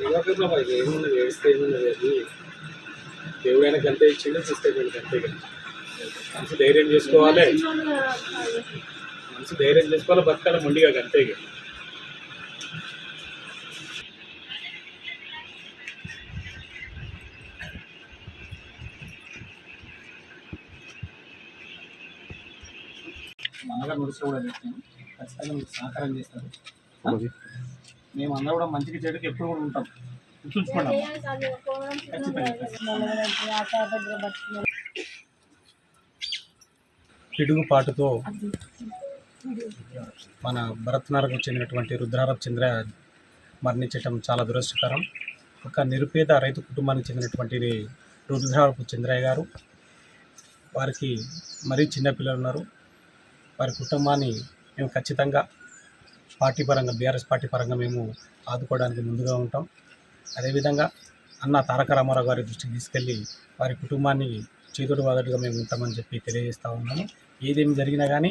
ఏదో ఇది ఏమున్నది అది దేవుడైనా గంతే ఇచ్చిండు చూస్తే అంతే కదా మనసు ధైర్యం చేసుకోవాలి మనసు ధైర్యం చేసుకోవాలి బతకాల మొండిగా అంతే కదా మనగా నడిచి కూడా ఖచ్చితంగా మీకు సహకారం చేస్తారు. మేము అందరూ కూడా మంచిగా చెడుకి ఎప్పుడు కూడా ఉంటాం. గుర్తుంచుకోండి. పిడుగుపాటుతో మన భరత్నారకు చెందినటువంటి రుద్రారపు చంద్ర మరణించటం చాలా దురదృష్టకరం. ఒక నిరుపేద రైతు కుటుంబానికి చెందినటువంటి రుద్రారపు చంద్రయ్య గారు వారికి మరీ చిన్నపిల్లలు ఉన్నారు. వారి కుటుంబాన్ని మేము ఖచ్చితంగా పార్టీ పరంగా బీఆర్ఎస్ పార్టీ పరంగా మేము ఆదుకోవడానికి ముందుగా ఉంటాం. అదేవిధంగా అన్న తారక రామారావు గారి దృష్టికి తీసుకెళ్ళి వారి కుటుంబాన్ని చేతుడు బాధటుగా మేము ఉంటామని చెప్పి తెలియజేస్తూ ఉన్నాము. ఏదేమి జరిగినా కానీ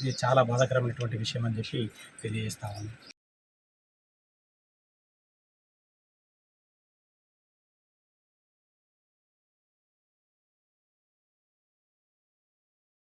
ఇది చాలా బాధాకరమైనటువంటి విషయం అని చెప్పి తెలియజేస్తా ఉన్నాం